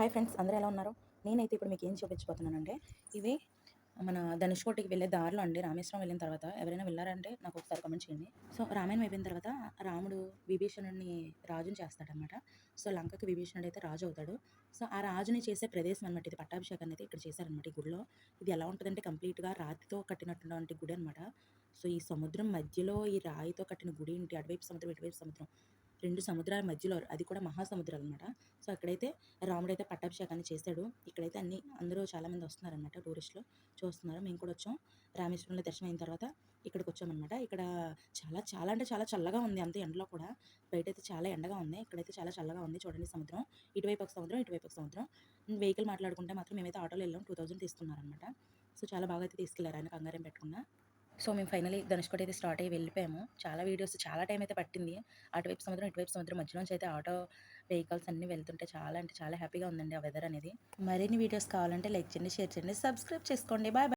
Hi friends అందరూ ఎలా ఉన్నారు? నేనైతే ఇప్పుడు మీకు ఏం చూపించబోతున్నానంటే ఇవి మన ధనుష్కోటికి వెళ్ళే దారిలో అండి రామేశ్వరం వెళ్ళిన తర్వాత. ఎవరైనా వెళ్ళారంటే నాకు ఒకసారి కమెంట్ చేయండి. సో రామాయణం అయిపోయిన తర్వాత రాముడు విభీషణుడిని రాజుని చేస్తాడనమాట. సో లంకకి విభీషణుడు అయితే రాజు అవుతాడు. సో ఆ రాజుని చేసే ప్రదేశం అనమాట ఇది. పట్టాభిషేకాన్ని అయితే ఇక్కడ చేశారనమాట ఈ గుడిలో. ఇది ఎలా ఉంటుందంటే కంప్లీట్గా రాతితో కట్టినటువంటి గుడి అనమాట సో ఈ సముద్రం మధ్యలో ఈ రాయితో కట్టిన గుడి ఏంటి? అటువైపు సముద్రం ఇటువైపు సముద్రం. రెండు సముద్రాల మధ్యలో అది కూడా మహాసముద్రాలు అనమాట సో అక్కడైతే రాముడు అయితే పట్టాభిషేకాన్ని చేశాడు ఇక్కడైతే అన్ని అందరూ చాలామంది వస్తున్నారనమాట టూరిస్టులు. చూస్తున్నారు. మేము కూడా వచ్చాం. రామేశ్వరంలో దర్శనం అయిన తర్వాత ఇక్కడికి వచ్చామన్నమాట. ఇక్కడ చాలా చాలా అంటే చాలా చల్లగా ఉంది. అంత ఎండలో కూడా బయట అయితే చాలా ఎండగా ఉంది. ఇక్కడైతే చాలా చల్లగా ఉంది. చూడండి సముద్రం. ఇటువైపు ఒక సముద్రం ఇటువైపు ఒక సముద్రం. వెహికల్ మాట్లాడుకుంటే మాత్రం మేమైతే ఆటోలో వెళ్ళాం. టూ థౌసండ్ తీసుకున్నారనమాట సో చాలా బాగా అయితే తీసుకెళ్ళారు. ఆయన కంగారం పెట్టకుండా. సో మేము ఫైనలీ ధనుష్కోటి అయితే స్టార్ట్ అయ్యి వెళ్ళిపోయాము. చాలా వీడియోస్ చాలా టైం అయితే పట్టింది. అటువైపు సముద్రం ఇటువైపు సముద్రం మధ్యలోంచి అయితే ఆటో వెహికల్స్ అన్నీ వెళ్తుంటే చాలా అంటే చాలా హ్యాపీగా ఉందండి ఆ వెదర్ అనేది. మరిన్ని వీడియోస్ కావాలంటే లైక్ చేయండి షేర్ చేయండి సబ్స్క్రైబ్ చేసుకోండి. బాయ్.